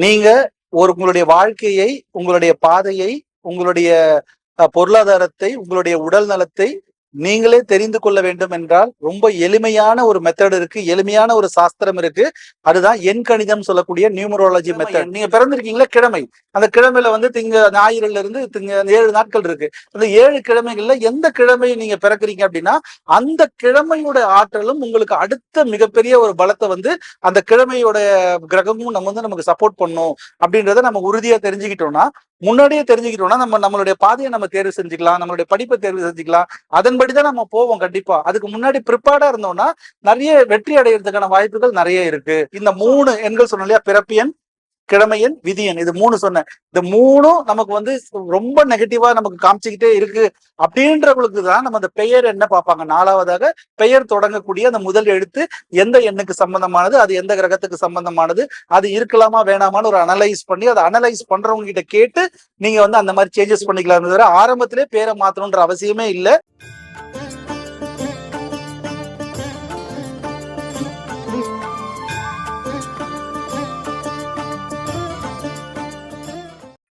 நீங்க ஒரு உங்களுடைய வாழ்க்கையை உங்களுடைய பாதையை உங்களுடைய பொருளாதாரத்தை உங்களுடைய உடல் நலத்தை நீங்களே தெரிந்து கொள்ள வேண்டும் என்றால் ரொம்ப எளிமையான ஒரு மெத்தட் இருக்கு எளிமையான ஒரு சாஸ்திரம் இருக்கு. அதுதான் எண் கணிதம் சொல்லக்கூடிய நியூமரோலஜி மெத்தட் நீங்க பிறந்திருக்கீங்களா கிழமை. அந்த கிழமையில வந்து திங்க ஞாயிறுல இருந்து திங்க ஏழு நாட்கள் இருக்கு. அந்த ஏழு கிழமைகள்ல எந்த கிழமை நீங்க பிறக்குறீங்க அப்படின்னா அந்த கிழமையோட ஆற்றலும் உங்களுக்கு அடுத்த மிகப்பெரிய ஒரு பலத்தை வந்து அந்த கிழமையோட கிரகமும் நம்ம வந்து நமக்கு சப்போர்ட் பண்ணும் அப்படின்றத நம்ம உறுதியா தெரிஞ்சுக்கிட்டோம்னா முன்னாடியே தெரிஞ்சுக்கிட்டோம்னா நம்ம நம்மளுடைய பாதையை நம்ம தேர்வு செஞ்சுக்கலாம் நம்மளுடைய படிப்பை தேர்வு செஞ்சுக்கலாம். அதன்படிதான் நம்ம போவோம் கண்டிப்பா. அதுக்கு முன்னாடி ப்ரிப்பேர்டா இருந்தோம்னா நிறைய வெற்றி அடைகிறதுக்கான வாய்ப்புகள் நிறைய இருக்கு. இந்த மூணு எண்கள் சொன்னோம் இல்லையா? பிறப்பியன் கிழமையன் விதியன். இது மூணு சொன்னேன். இந்த மூணும் நமக்கு வந்து ரொம்ப நெகட்டிவா நமக்கு காமிச்சுக்கிட்டே இருக்கு. அப்படின்றவங்களுக்கு தான் நம்ம அந்த பெயர் என்ன பார்ப்பாங்க. நாலாவதாக பெயர் தொடங்கக்கூடிய அந்த முதல் எழுத்து எந்த எண்ணுக்கு சம்பந்தமானது அது எந்த கிரகத்துக்கு சம்பந்தமானது அது இருக்கலாமா வேணாமான்னு ஒரு அனலைஸ் பண்ணி அதை அனலைஸ் பண்றவங்க கிட்ட கேட்டு நீங்க வந்து அந்த மாதிரி சேஞ்சஸ் பண்ணிக்கலாம் தவிர ஆரம்பத்திலே பேரை மாத்தணும்ன்ற அவசியமே இல்லை.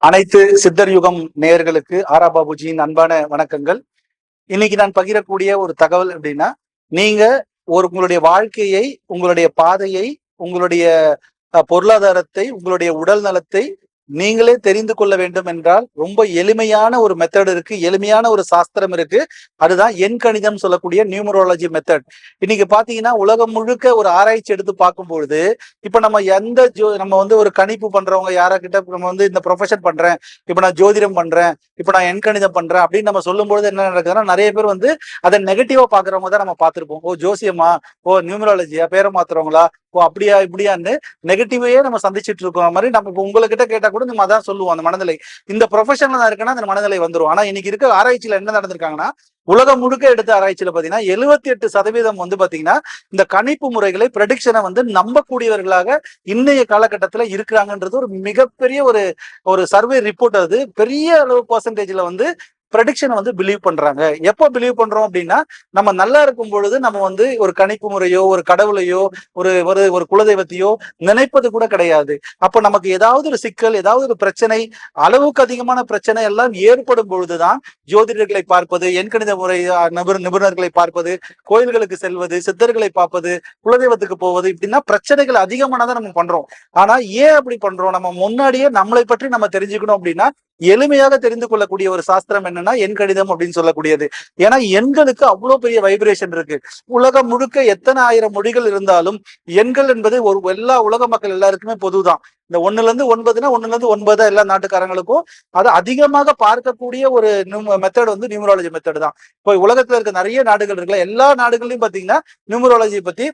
அனைத்து சித்தர் யுகம் நேயர்களுக்கு ஆரா பாபுஜியின் அன்பான வணக்கங்கள். இன்னைக்கு நான் பகிரக்கூடிய ஒரு தகவல் அப்படின்னா நீங்க ஒரு உங்களுடைய வாழ்க்கையை உங்களுடைய பாதையை உங்களுடைய அஹ், பொருளாதாரத்தை உங்களுடைய உடல் நலத்தை நீங்களே தெரிந்து கொள்ள வேண்டும் என்றால் ரொம்ப எளிமையான ஒரு மெத்தட் இருக்கு எளிமையான ஒரு சாஸ்திரம் இருக்கு. அதுதான் எண் கணிதம் சொல்லக்கூடிய நியூமரோலஜி மெத்தட் இன்னைக்கு பாத்தீங்கன்னா உலகம் முழுக்க ஒரு ஆராய்ச்சி எடுத்து பார்க்கும் பொழுது இப்ப நம்ம எந்த ஜோ நம்ம வந்து ஒரு கணிப்பு பண்றவங்க யாரா கிட்ட நம்ம வந்து இந்த ப்ரொஃபஷன் பண்றேன் இப்ப நான் ஜோதிடம் பண்றேன் இப்ப நான் எண் கணிதம் பண்றேன் அப்படின்னு நம்ம சொல்லும்போது என்ன நடக்குதுன்னா நிறைய பேர் வந்து அதை நெகட்டிவா பாக்குறவங்க தான் நம்ம பார்த்திருப்போம். ஓ ஜோசியமா? ஓ நியூமரோலஜியா பேரை மாத்துறவங்களா? ஓ அப்படியா இப்படியான்னு நெகட்டிவையே நம்ம சந்திச்சிட்டு இருக்கோம். மாதிரி நம்ம இப்போ உங்ககிட்ட கேட்டா கூட நம்ம அதான் சொல்லுவோம் அந்த மனநிலை. இந்த ப்ரொஃபஷன்ல தான் இருக்குன்னா அந்த மனநிலை வந்துடும் ஆனா இன்னைக்கு இருக்க ஆராய்ச்சியில என்ன நடந்திருக்காங்கன்னா உலகம் முழுக்க எடுத்த ஆராய்ச்சியில பாத்தீங்கன்னா எழுபத்தி எட்டு சதவீதம் வந்து பாத்தீங்கன்னா இந்த கணிப்பு முறைகளை ப்ரெடிக்ஷனை வந்து நம்பக்கூடியவர்களாக இன்றைய காலகட்டத்துல இருக்கிறாங்கன்றது ஒரு மிகப்பெரிய ஒரு ஒரு சர்வே ரிப்போர்ட் அது பெரிய அளவு பர்சன்டேஜ்ல வந்து ப்ரெடிக்ஷனை வந்து பிலீவ் பண்றாங்க. எப்போ பிலீவ் பண்றோம் அப்படின்னா நம்ம நல்லா இருக்கும் பொழுது நம்ம வந்து ஒரு கணிப்பு முறையோ ஒரு கடவுளையோ ஒரு ஒரு ஒரு குலதெய்வத்தையோ நினைப்பது கூட கிடையாது. அப்போ நமக்கு ஏதாவது ஒரு சிக்கல் ஏதாவது ஒரு பிரச்சனை அளவுக்கு அதிகமான பிரச்சனை எல்லாம் ஏற்படும் பொழுதுதான் ஜோதிடர்களை பார்ப்பது எண்கணித முறை நிபுணர் நிபுணர்களை பார்ப்பது கோயில்களுக்கு செல்வது சித்தர்களை பார்ப்பது குலதெய்வத்துக்கு போவது இப்படின்னா பிரச்சனைகள் அதிகமானதான் நம்ம பண்றோம். ஆனா ஏன் அப்படி பண்றோம்? நம்ம முன்னாடியே நம்மளை பற்றி நம்ம தெரிஞ்சுக்கணும் அப்படின்னா எளிமையாக தெரிந்து கொள்ளக்கூடிய ஒரு சாஸ்திரம் என்னன்னா எண் கணிதம் அப்படின்னு சொல்லக்கூடியது. ஏன்னா எண்களுக்கு அவ்வளவு பெரிய வைப்ரேஷன் இருக்கு. உலகம் முழுக்க எத்தனை ஆயிரம் மொழிகள் இருந்தாலும் எண்கள் என்பது ஒரு எல்லா உலக மக்கள் எல்லாருக்குமே பொதுதான். இந்த ஒண்ணுல இருந்து ஒன்பதுனா ஒண்ணுல இருந்து ஒன்பது எல்லா நாட்டுக்காரங்களுக்கும் அது அதிகமாக பார்க்கக்கூடிய ஒரு மெத்தட் வந்து நியூமராலஜி மெத்தட் தான். இப்போ உலகத்துல இருக்க நிறைய நாடுகள் இருக்குல்ல எல்லா நாடுகள்லயும் பாத்தீங்கன்னா நியூமராலஜி பத்தி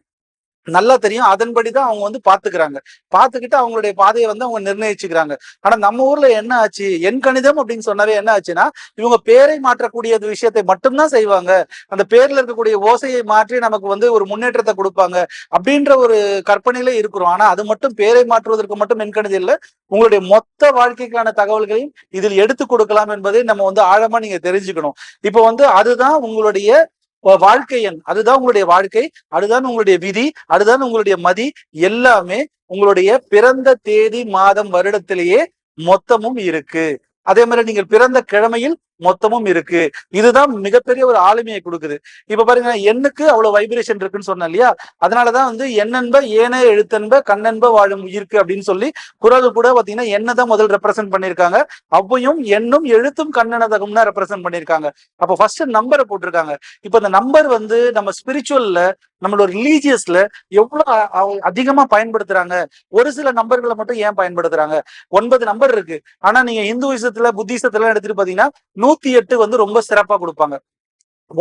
நல்லா தெரியும். அதன்படி தான் அவங்க வந்து பாத்துக்கிறாங்க. பாத்துக்கிட்டு அவங்களுடைய பாதையை வந்து அவங்க நிர்ணயிச்சுக்கிறாங்க. ஆனா நம்ம ஊர்ல என்ன ஆச்சு? என் கணிதம் அப்படின்னு சொன்னாவே என்ன ஆச்சுன்னா இவங்க பேரை மாற்றக்கூடிய விஷயத்தை மட்டும்தான் செய்வாங்க. அந்த பேர்ல இருக்கக்கூடிய ஓசையை மாற்றி நமக்கு வந்து ஒரு முன்னேற்றத்தை கொடுப்பாங்க அப்படின்ற ஒரு கற்பனையில இருக்கிறோம். ஆனா அது மட்டும் பேரை மாற்றுவதற்கு மட்டும் என் கணிதம் இல்லை. உங்களுடைய மொத்த வாழ்க்கைக்கான தகவல்களையும் இதில் எடுத்து கொடுக்கலாம் என்பதை நம்ம வந்து ஆழமா நீங்க தெரிஞ்சுக்கணும். இப்போ வந்து அதுதான் உங்களுடைய வாழ்க்கை எண். அதுதான் உங்களுடைய வாழ்க்கை அதுதான் உங்களுடைய விதி அதுதான் உங்களுடைய மதி. எல்லாமே உங்களுடைய பிறந்த தேதி மாதம் வருடத்திலேயே மொத்தமும் இருக்கு. அதே மாதிரி நீங்கள் பிறந்த கிழமையில் மொத்தமும் இருக்கு. இதுதான் மிகப்பெரிய ஒரு ஆளுமையை கொடுக்குது. இப்ப பாருங்க எண்ணுக்கு அவ்வளவு வைப்ரேஷன் இருக்குன்னு சொன்னேன் இல்லையா? அதனாலதான் வந்து எண்ணென்ப ஏன எழுத்தன்ப கண்ணென்ப வாழும் உயிர்க்கு அப்படின்னு சொல்லி குரல் கூட பாத்தீங்கன்னா எண்ணை தான் முதல் ரெப்ரசென்ட் பண்ணிருக்காங்க அவ்வையும் எண்ணும் எழுத்தும் கண்ணனதகம்னா ரெப்ரசென்ட் பண்ணிருக்காங்க அப்ப ஃபர்ஸ்ட் நம்பரை போட்டிருக்காங்க. இப்ப இந்த நம்பர் வந்து நம்ம ஸ்பிரிச்சுவல்ல நம்மளோட ரிலீஜியஸ்ல எவ்வளவு அதிகமா பயன்படுத்துறாங்க? ஒரு சில நம்பர்களை மட்டும் ஏன் பயன்படுத்துறாங்க? ஒன்பது நம்பர் இருக்கு. ஆனா நீங்க இந்துவிசத்துல புத்திசத்துல எடுத்துட்டு பாத்தீங்கன்னா நூத்தி எட்டு வந்து ரொம்ப சிறப்பா கொடுப்பாங்க.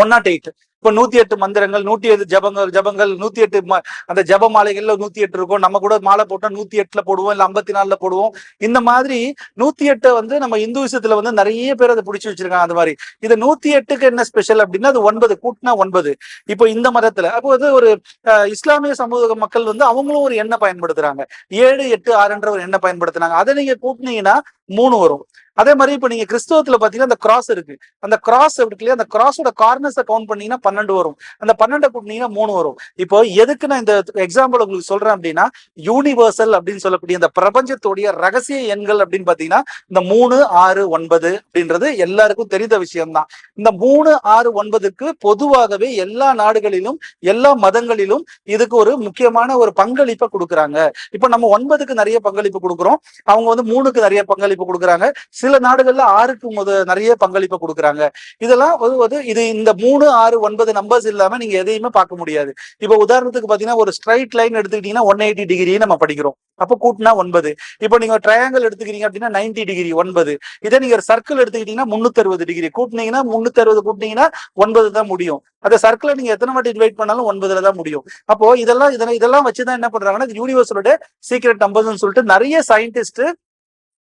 ஒன் நாட் எயிட் இப்ப நூத்தி எட்டு மந்திரங்கள் நூத்தி எட்டு ஜபங்கள் ஜபங்கள் நூத்தி எட்டு அந்த ஜப மாலைகள்ல நூத்தி எட்டு இருக்கும். நம்ம கூட மாலை போட்டா நூத்தி எட்டுல போடுவோம் இல்ல ஐம்பத்தி நாலுல போடுவோம். இந்த மாதிரி நூத்தி எட்டை வந்து நம்ம இந்து விஷயத்துல வந்து நிறைய பேர் அதை பிடிச்சி வச்சிருக்காங்க அந்த மாதிரி. இது நூத்தி எட்டுக்கு என்ன ஸ்பெஷல் அப்படின்னா அது ஒன்பது கூட்டினா ஒன்பது. இப்போ இந்த மதத்துல அப்போ வந்து ஒரு இஸ்லாமிய சமூக மக்கள் வந்து அவங்களும் ஒரு எண்ணெய் பயன்படுத்துறாங்க. ஏழு எட்டு ஆறுன்ற ஒரு எண்ணெய் பயன்படுத்துனாங்க. அதை நீங்க கூட்டினீங்கன்னா மூணு வரும். அதே மாதிரி இப்ப நீங்க கிறிஸ்தவத்துல பாத்தீங்கன்னா அந்த கிராஸ் இருக்கு. அந்த கிராஸ் இருக்கு இல்லையா? அந்த கிராஸோட கார்னர்ஸை கவுண்ட் பண்ணீங்கன்னா பன்னெண்டு வரும். அந்த பன்னெண்டை கூட்டினீங்கன்னா மூணு வரும். இப்போ எதுக்கு நான் இந்த எக்ஸாம்பிள் உங்களுக்கு சொல்றேன் அப்படின்னா யூனிவர்சல் அப்படின்னு சொல்லக்கூடிய இந்த பிரபஞ்சத்துடைய ரகசிய எண்கள் அப்படின்னு பாத்தீங்கன்னா இந்த மூணு ஆறு ஒன்பது அப்படின்றது எல்லாருக்கும் தெரிந்த விஷயம்தான். இந்த மூணு ஆறு ஒன்பதுக்கு பொதுவாகவே எல்லா நாடுகளிலும் எல்லா மதங்களிலும் இதுக்கு ஒரு முக்கியமான ஒரு பங்களிப்பை கொடுக்குறாங்க. இப்ப நம்ம ஒன்பதுக்கு நிறைய பங்களிப்பு கொடுக்குறோம். அவங்க வந்து மூணுக்கு நிறைய பங்களிப்பு கொடுக்குறாங்க. சில நாடுகள்ல ஆறுக்கு நிறைய பங்களிப்பை கொடுக்குறாங்க. இதெல்லாம் இது இந்த மூணு ஆறு ஒன்பது நம்பர்ஸ் இல்லாம நீங்க எதையுமே பார்க்க முடியாது. இப்ப உதாரணத்துக்கு பாத்தீங்கன்னா ஒரு ஸ்ட்ரைட் லைன் எடுத்துக்கிட்டீங்கன்னா ஒன் எயிட்டி டிகிரி நம்ம படிக்கிறோம். அப்ப கூட்டினா ஒன்பது. இப்போ நீங்க ட்ரையாங்கிள் எடுத்துக்கிறீங்க அப்படின்னா 90 டிகிரி ஒன்பது. இதே நீங்க ஒரு சர்க்கிள் எடுத்துக்கிட்டீங்கன்னா முன்னூத்தி அறுபது டிகிரி கூட்டினீங்கன்னா முன்னூத்தி அறுபது கூட்டினீங்கன்னா ஒன்பது தான் முடியும். அந்த சர்க்கிளை நீங்க எத்தனை வாட்டி டிவைட் பண்ணாலும் ஒன்பதுல தான் முடியும். அப்போ இதெல்லாம் இதெல்லாம் இதெல்லாம் வச்சுதான் என்ன பண்றாங்கன்னா யூனிவர்ஸோட சீக்ரெட் நம்பர்ஸ் சொல்லிட்டு நிறைய சயின்டிஸ்ட்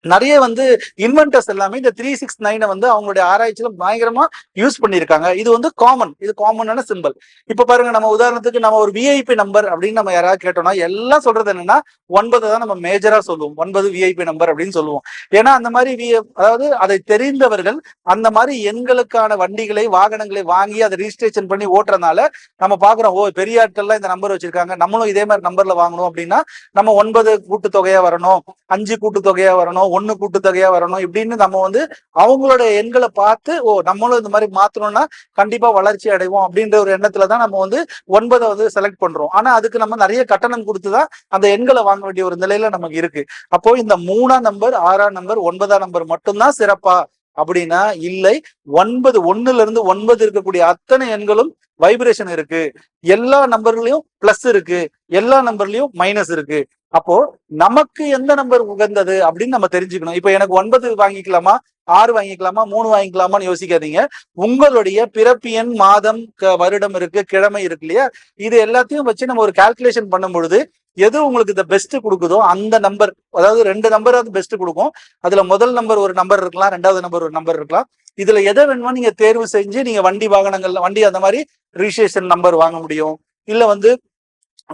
நிறைய வந்து இன்வென்டர்ஸ் எல்லாமே இந்த த்ரீ சிக்ஸ் நைனை வந்து அவங்களுடைய ஆராய்ச்சியில பயங்கரமா யூஸ் பண்ணியிருக்காங்க. இது வந்து காமன் இது காமனான சிம்பிள் இப்ப பாருங்க நம்ம உதாரணத்துக்கு நம்ம ஒரு விஐபி நம்பர் அப்படின்னு நம்ம யாராவது கேட்டோம்னா எல்லாம் சொல்றது என்னன்னா ஒன்பது தான் நம்ம மேஜரா சொல்லுவோம். ஒன்பது விஐபி நம்பர் அப்படின்னு சொல்லுவோம். ஏன்னா அந்த மாதிரி வி அதாவது அதை தெரிந்தவர்கள் அந்த மாதிரி எண்களுக்கான வண்டிகளை வாகனங்களை வாங்கி அதை ரிஜிஸ்ட்ரேஷன் பண்ணி ஓட்டுறதுனால நம்ம பாக்குறோம் ஓ பெரிய ஆட்கள்லாம் இந்த நம்பர் வச்சிருக்காங்க. நம்மளும் இதே மாதிரி நம்பர்ல வாங்கணும் அப்படின்னா நம்ம ஒன்பது கூட்டு தொகையா வரணும் அஞ்சு கூட்டு தொகையா வரணும் ஒண்ணு கூட்டுத்தொகையா வரணும் இப்படின்னு நம்ம வந்து அவங்களோட எண்களை பார்த்து ஓ நம்மளும் இந்த மாதிரி மாத்தணும்னா கண்டிப்பா வளர்ச்சி அடைவோம் அப்படின்ற ஒரு எண்ணத்துல தான் நம்ம வந்து ஒன்பதை வந்து செலக்ட் பண்றோம். ஆனா அதுக்கு நம்ம நிறைய கட்டணம் கொடுத்துதான் அந்த எண்களை வாங்க வேண்டிய ஒரு நிலையில நமக்கு இருக்கு. அப்போ இந்த மூணாம் நம்பர் ஆறாம் நம்பர் ஒன்பதாம் நம்பர் மட்டும்தான் சிறப்பா அப்படின்னா இல்லை. ஒன்பது ஒன்னுல இருந்து ஒன்பது இருக்கக்கூடிய அத்தனை எண்களும் வைப்ரேஷன் இருக்கு. எல்லா நம்பர்லயும் பிளஸ் இருக்கு. எல்லா நம்பர்லயும் மைனஸ் இருக்கு. அப்போ நமக்கு எந்த நம்பர் உகந்தது அப்படின்னு நம்ம தெரிஞ்சுக்கணும். இப்போ எனக்கு ஒன்பது வாங்கிக்கலாமா? ஆறு வாங்கிக்கலாமா? மூணு வாங்கிக்கலாமான்னு யோசிக்காதீங்க. உங்களுடைய பிறப்பியன் மாதம் வருடம் இருக்கு கிழமை இருக்கு இல்லையா? இது எல்லாத்தையும் வச்சு நம்ம ஒரு கால்குலேஷன் பண்ணும் பொழுது எது உங்களுக்கு இந்த பெஸ்ட் கொடுக்குதோ அந்த நம்பர் அதாவது ரெண்டு நம்பராவது பெஸ்ட் கொடுக்கும். அதுல முதல் நம்பர் ஒரு நம்பர் இருக்கலாம் ரெண்டாவது நம்பர் ஒரு நம்பர் இருக்கலாம். இதுல எதை வேணுமோ நீங்க தேர்வு செஞ்சு நீங்க வண்டி வாகனங்கள்ல வண்டி அந்த மாதிரி ரிஜிஸ்ட்ரேஷன் நம்பர் வாங்க முடியும். இல்ல வந்து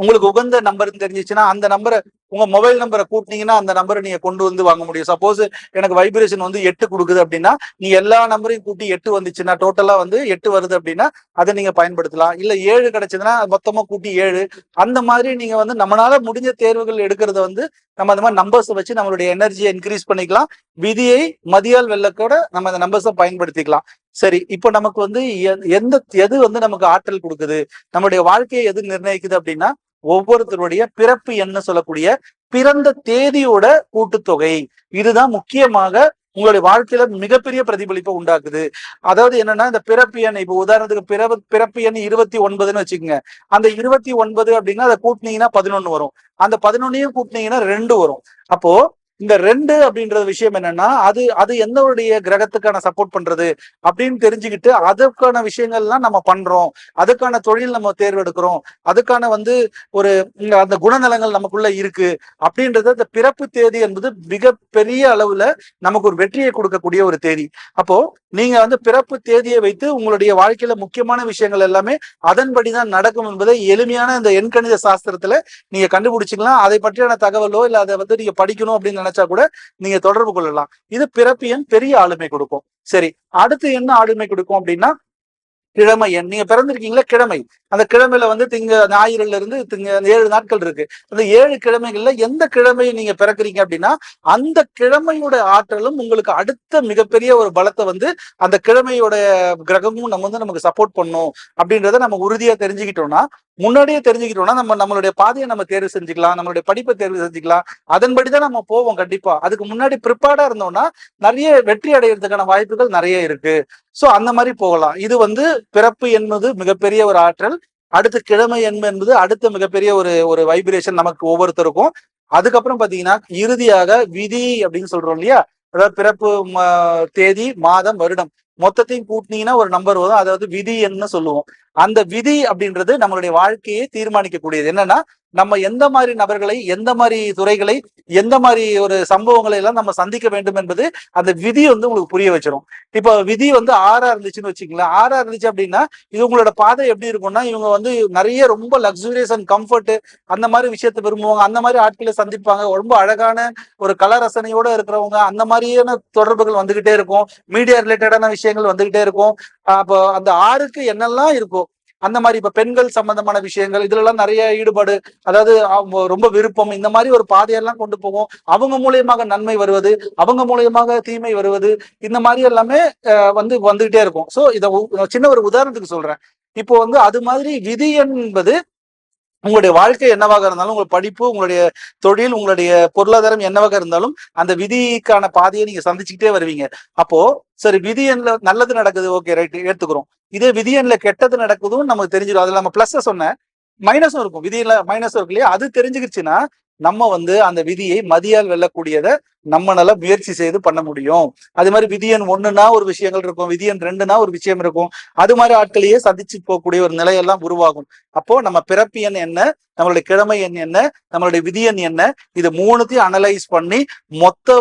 உங்களுக்கு உகந்த நம்பர் தெரிஞ்சிச்சுன்னா அந்த நம்பரை உங்க மொபைல் நம்பரை கூட்டினீங்கன்னா அந்த நம்பரை நீங்க கொண்டு வந்து வாங்க முடியும். சப்போஸ் எனக்கு வைப்ரேஷன் வந்து எட்டு கொடுக்குது அப்படின்னா நீ எல்லா நம்பரையும் கூட்டி எட்டு வந்துச்சுன்னா டோட்டலா வந்து எட்டு வருது அப்படின்னா அதை நீங்க பயன்படுத்தலாம். இல்ல ஏழு கிடைச்சதுன்னா மொத்தமா கூட்டி ஏழு. அந்த மாதிரி நீங்க வந்து நம்மளால முடிஞ்ச தேர்வுகள் எடுக்கிறத வந்து நம்ம அந்த மாதிரி நம்பர்ஸ் வச்சு நம்மளுடைய எனர்ஜியை இன்க்ரீஸ் பண்ணிக்கலாம். விதியை மதியால் வெள்ளக்கூட நம்ம அந்த நம்பர்ஸை பயன்படுத்திக்கலாம். சரி இப்போ நமக்கு வந்து எந்த எது வந்து நமக்கு ஆற்றல் கொடுக்குது? நம்மளுடைய வாழ்க்கையை எது நிர்ணயிக்குது அப்படின்னா ஒவ்வொருத்தருடைய பிறப்பு என்ன சொல்லக்கூடிய பிறந்த தேதியோட கூட்டுத்தொகை. இதுதான் முக்கியமாக உங்களுடைய வாழ்க்கையில மிகப்பெரிய பிரதிபலிப்பை உண்டாக்குது. அதாவது என்னன்னா இந்த பிறப்பு எண் இப்போ உதாரணத்துக்கு பிறப்பு பிறப்பு எண் இருபத்தி ஒன்பதுன்னு வச்சுக்கோங்க. அந்த இருபத்தி ஒன்பது அப்படின்னா அதை கூட்டினீங்கன்னா பதினொன்னு வரும். அந்த பதினொன்னையும் கூட்டினீங்கன்னா ரெண்டு வரும். அப்போ இந்த ரெண்டு அப்படின்ற விஷயம் என்னன்னா அது அது எந்தவுடைய கிரகத்துக்கான சப்போர்ட் பண்றது அப்படின்னு தெரிஞ்சுக்கிட்டு அதுக்கான விஷயங்கள்லாம் நம்ம பண்றோம். அதுக்கான தொழில் நம்ம தேர்வெடுக்கிறோம். அதுக்கான வந்து ஒரு இந்த அந்த குணநலங்கள் நமக்குள்ள இருக்கு அப்படின்றது அந்த பிறப்பு தேதி என்பது மிக பெரிய அளவுல நமக்கு ஒரு வெற்றியை கொடுக்கக்கூடிய ஒரு தேதி. அப்போ நீங்க வந்து பிறப்பு தேதியை வைத்து உங்களுடைய வாழ்க்கையில முக்கியமான விஷயங்கள் எல்லாமே அதன்படிதான் நடக்கும் என்பதை எளிமையான இந்த எண்கணித சாஸ்திரத்துல நீங்க கண்டுபிடிச்சிக்கலாம். அதை பற்றியான தகவலோ இல்ல அதை வந்து நீங்க படிக்கணும் அப்படின்னு நினைச்சா கூட நீங்க தொடர்பு கொள்ளலாம். இது பிறப்பு பெரிய ஆளுமை கொடுக்கும். சரி அடுத்து என்ன ஆளுமை கொடுக்கும் அப்படின்னா கிழமை எண். நீங்க பிறந்திருக்கீங்களா கிழமை. அந்த கிழமையில வந்து திங்க ஞாயிறுல இருந்து திங்க ஏழு நாட்கள் இருக்கு. அந்த ஏழு கிழமைகள்ல எந்த கிழமையை நீங்க பிறக்குறீங்க அப்படின்னா அந்த கிழமையோட ஆற்றலும் உங்களுக்கு அடுத்த மிகப்பெரிய ஒரு பலத்தை வந்து அந்த கிழமையோட கிரகமும் நம்ம வந்து நமக்கு சப்போர்ட் பண்ணும் அப்படின்றத நம்ம உறுதியா தெரிஞ்சுக்கிட்டோம்னா முன்னாடியே தெரிஞ்சுக்கிட்டோம்னா நம்ம நம்மளுடைய பாதையை நம்ம தேர்வு செஞ்சுக்கலாம் நம்மளுடைய படிப்பை தேர்வு செஞ்சுக்கலாம். அதன்படிதான் நம்ம போவோம் கண்டிப்பா. அதுக்கு முன்னாடி ப்ரிப்பேர்டா இருந்தோம்னா நிறைய வெற்றி அடைகிறதுக்கான வாய்ப்புகள் நிறைய இருக்கு. சோ அந்த மாதிரி போகலாம். இது வந்து பிறப்பு என்பது மிகப்பெரிய ஒரு ஆற்றல். அடுத்து கிழமை என்பது அடுத்த மிகப்பெரிய ஒரு ஒரு வைப்ரேஷன் நமக்கு ஒவ்வொருத்தருக்கும். அதுக்கப்புறம் பாத்தீங்கன்னா இறுதியாக விதி அப்படின்னு சொல்றோம் இல்லையா? அதாவது பிறப்பு தேதி மாதம் வருடம். மொத்தத்தையும் கூட்டினீங்கன்னா ஒரு நம்பர் வரும். அதாவது விதி என்ன சொல்லுவோம். அந்த விதி அப்படின்றது நம்மளுடைய வாழ்க்கையை தீர்மானிக்கக்கூடியது. என்னன்னா நம்ம எந்த மாதிரி நபர்களை எந்த மாதிரி துறைகளை எந்த மாதிரி ஒரு சம்பவங்களை எல்லாம் நம்ம சந்திக்க வேண்டும் என்பது அந்த விதி வந்து உங்களுக்கு புரிய வச்சிடும் இப்போ விதி வந்து ஆறா இருந்துச்சுன்னு வச்சுக்கங்களேன். ஆறா இருந்துச்சு அப்படின்னா இது உங்களோட பாதை எப்படி இருக்கும்னா இவங்க வந்து நிறைய ரொம்ப லக்ஸூரியஸ் அண்ட் கம்ஃபர்ட் அந்த மாதிரி விஷயத்தை விரும்புவாங்க. அந்த மாதிரி ஆட்களை சந்திப்பாங்க. ரொம்ப அழகான ஒரு கலரசனையோட இருக்கிறவங்க அந்த மாதிரியான தொடர்புகள் வந்துகிட்டே இருக்கும். மீடியா ரிலேட்டடான விஷயங்கள் வந்துகிட்டே இருக்கும். அப்போ அந்த ஆறுக்கு என்னெல்லாம் இருக்கும் அந்த மாதிரி இப்ப பெண்கள் சம்பந்தமான விஷயங்கள் இதுல எல்லாம் நிறைய ஈடுபாடு அதாவது அவங்க ரொம்ப விருப்பம் இந்த மாதிரி ஒரு பாதையெல்லாம் கொண்டு போகும் அவங்க மூலியமாக நன்மை வருவது அவங்க மூலியமாக தீமை வருவது இந்த மாதிரி எல்லாமே வந்து வந்துகிட்டே இருக்கும். சோ இத சின்ன ஒரு உதாரணத்துக்கு சொல்றேன். இப்போ வந்து அது மாதிரி விதி என்பது உங்களுடைய வாழ்க்கை என்னவாக இருந்தாலும் உங்கள் படிப்பு உங்களுடைய தொழில் உங்களுடைய பொருளாதாரம் என்னவாக இருந்தாலும் அந்த விதிக்கான பாதையை நீங்க சந்திச்சுக்கிட்டே வருவீங்க. அப்போ சரி விதி எண்ல நல்லது நடக்குது ஓகே ரைட் ஏத்துக்கிறோம் இதே விதி எண்ல கெட்டது நடக்குதும் நமக்கு தெரிஞ்சிடும் அதுல நம்ம பிளஸ் சொன்னேன். மைனஸும் இருக்கும். விதியில மைனஸும் இருக்கு இல்லையா? அது தெரிஞ்சுக்கிச்சுன்னா நம்ம வந்து அந்த விதியை மதியால் வெல்லக்கூடியதை நம்மளால முயற்சி செய்து பண்ண முடியும். அது மாதிரி விதியன் ஒண்ணுனா ஒரு விஷயங்கள் இருக்கும் விதியன் ரெண்டுனா ஒரு விஷயம் இருக்கும். அது மாதிரி ஆட்களையே சந்திச்சு போகக்கூடிய ஒரு நிலையெல்லாம் உருவாகும். அப்போ நம்ம பிறப்பு எண் என்ன நம்மளுடைய கிழமை எண் என்ன நம்மளுடைய விதியன் என்ன இது மூணுத்தையும் அனலைஸ் பண்ணி மொத்த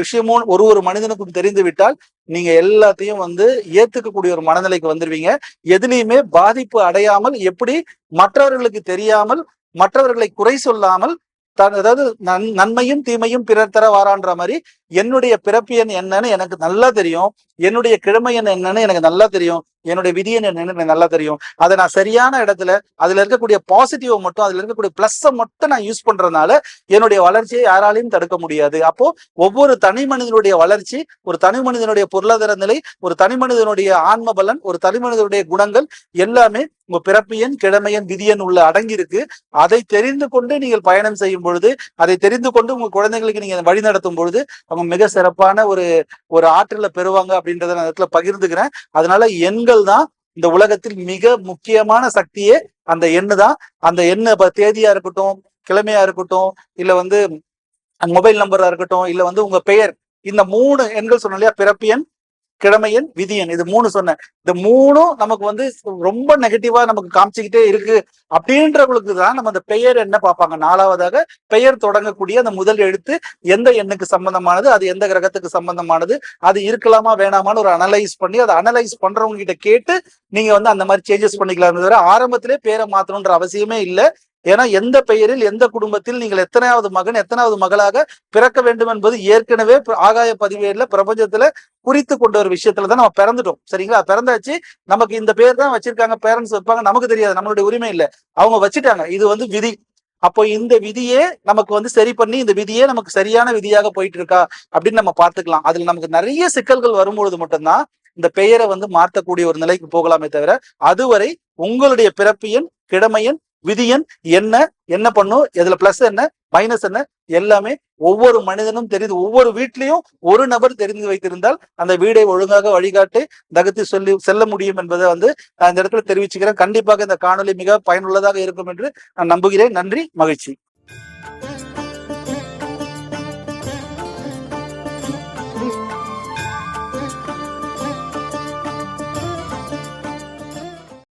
விஷயமும் ஒரு ஒரு மனிதனுக்கும் தெரிந்து விட்டால் நீங்க எல்லாத்தையும் வந்து ஏத்துக்கக்கூடிய ஒரு மனநிலைக்கு வந்துருவீங்க. எதுலையுமே பாதிப்பு அடையாமல் எப்படி மற்றவர்களுக்கு தெரியாமல் மற்றவர்களை குறை சொல்லாமல் தன் அதாவது நன் நன்மையும் தீமையும் பிறர் தர வாரான்ற மாதிரி என்னுடைய பிறப்பு எண் என்னன்னு எனக்கு நல்லா தெரியும். என்னுடைய கிழமை எண் என்னன்னு எனக்கு நல்லா தெரியும். என்னுடைய விதி எண் என்னன்னு எனக்கு நல்லா தெரியும். அதை நான் சரியான இடத்துல அதுல இருக்கக்கூடிய பாசிட்டிவ் மட்டும் அதுல இருக்கக்கூடிய பிளஸ்ஸை மட்டும் நான் யூஸ் பண்றதுனால என்னுடைய வளர்ச்சியை யாராலையும் தடுக்க முடியாது. அப்போ ஒவ்வொரு தனி மனிதனுடைய வளர்ச்சி ஒரு தனி மனிதனுடைய பொருளாதார நிலை ஒரு தனி மனிதனுடைய ஆன்ம பலன் ஒரு தனி மனிதனுடைய குணங்கள் எல்லாமே உங்க பிறப்பியன் விதி விதியன் உள்ள அடங்கி இருக்கு அதை தெரிந்து கொண்டு நீங்கள் பயணம் செய்யும் பொழுது அதை தெரிந்து கொண்டு உங்க குழந்தைங்களுக்கு நீங்க வழி நடத்தும் பொழுது அவங்க மிக சிறப்பான ஒரு ஒரு ஆற்றலை பெறுவாங்க அப்படின்றத நான் இடத்துல பகிர்ந்துக்கிறேன். அதனால எண்கள் தான் இந்த உலகத்தில் மிக முக்கியமான சக்தியே. அந்த எண்ணு தான். அந்த எண்ணு இப்ப தேதியா இருக்கட்டும் கிழமையா இருக்கட்டும் இல்ல வந்து மொபைல் நம்பரா இருக்கட்டும் இல்ல வந்து உங்க பெயர். இந்த மூணு எண்கள் சொன்னோம் இல்லையா? பிறப்பியன் கிழமையன் விதியன் இது மூணு சொன்னேன். இந்த மூணும் நமக்கு வந்து ரொம்ப நெகட்டிவா நமக்கு காமிச்சுக்கிட்டே இருக்கு அப்படின்றவங்களுக்கு தான் நம்ம அந்த பெயர் என்ன பார்ப்பாங்க. நாலாவதாக பெயர் தொடங்கக்கூடிய அந்த முதல் எழுத்து எந்த எண்ணுக்கு சம்பந்தமானது அது எந்த கிரகத்துக்கு சம்பந்தமானது அது இருக்கலாமா வேணாமான்னு ஒரு அனலைஸ் பண்ணி அதை அனலைஸ் பண்றவங்க கிட்ட கேட்டு நீங்க வந்து அந்த மாதிரி சேஞ்சஸ் பண்ணிக்கலாம். தவிர ஆரம்பத்திலே பேரை மாத்தணுன்ற அவசியமே இல்லை. ஏன்னா எந்த பெயரில் எந்த குடும்பத்தில் நீங்கள் எத்தனாவது மகன் எத்தனாவது மகளாக பிறக்க வேண்டும் என்பது ஏற்கனவே ஆகாய பதிவேடுல பிரபஞ்சத்துல குறித்து கொண்ட ஒரு விஷயத்துல தான் நம்ம பிறந்துட்டோம். சரிங்களா? பிறந்தாச்சு. நமக்கு இந்த பேர் தான் வச்சிருக்காங்க. பேரண்ட்ஸ் வைப்பாங்க. நமக்கு தெரியாது. நம்மளுடைய உரிமை இல்லை. அவங்க வச்சுட்டாங்க. இது வந்து விதி. அப்போ இந்த விதியே நமக்கு வந்து சரி பண்ணி இந்த விதியே நமக்கு சரியான விதியாக போயிட்டு இருக்கா அப்படின்னு நம்ம பார்த்துக்கலாம். அதுல நமக்கு நிறைய சிக்கல்கள் வரும்பொழுது மட்டும்தான் இந்த பெயரை வந்து மாற்றக்கூடிய ஒரு நிலைக்கு போகலாமே தவிர அதுவரை உங்களுடைய பிறப்பியன் கிழமையன் விதியன் என்ன என்ன பண்ணும் இதுல பிளஸ் என்ன மைனஸ் என்ன எல்லாமே ஒவ்வொரு மனிதனும் தெரிந்து ஒவ்வொரு வீட்லயும் ஒரு நபர் தெரிந்து வைத்திருந்தால் அந்த வீடை ஒழுங்காக வழிகாட்டி தகத்தி சொல்லி செல்ல முடியும் என்பதை வந்து இந்த இடத்துல தெரிவிச்சுக்கிறேன். கண்டிப்பாக இந்த காணொளி மிக பயனுள்ளதாக இருக்கும் என்று நான் நம்புகிறேன். நன்றி மகிழ்ச்சி.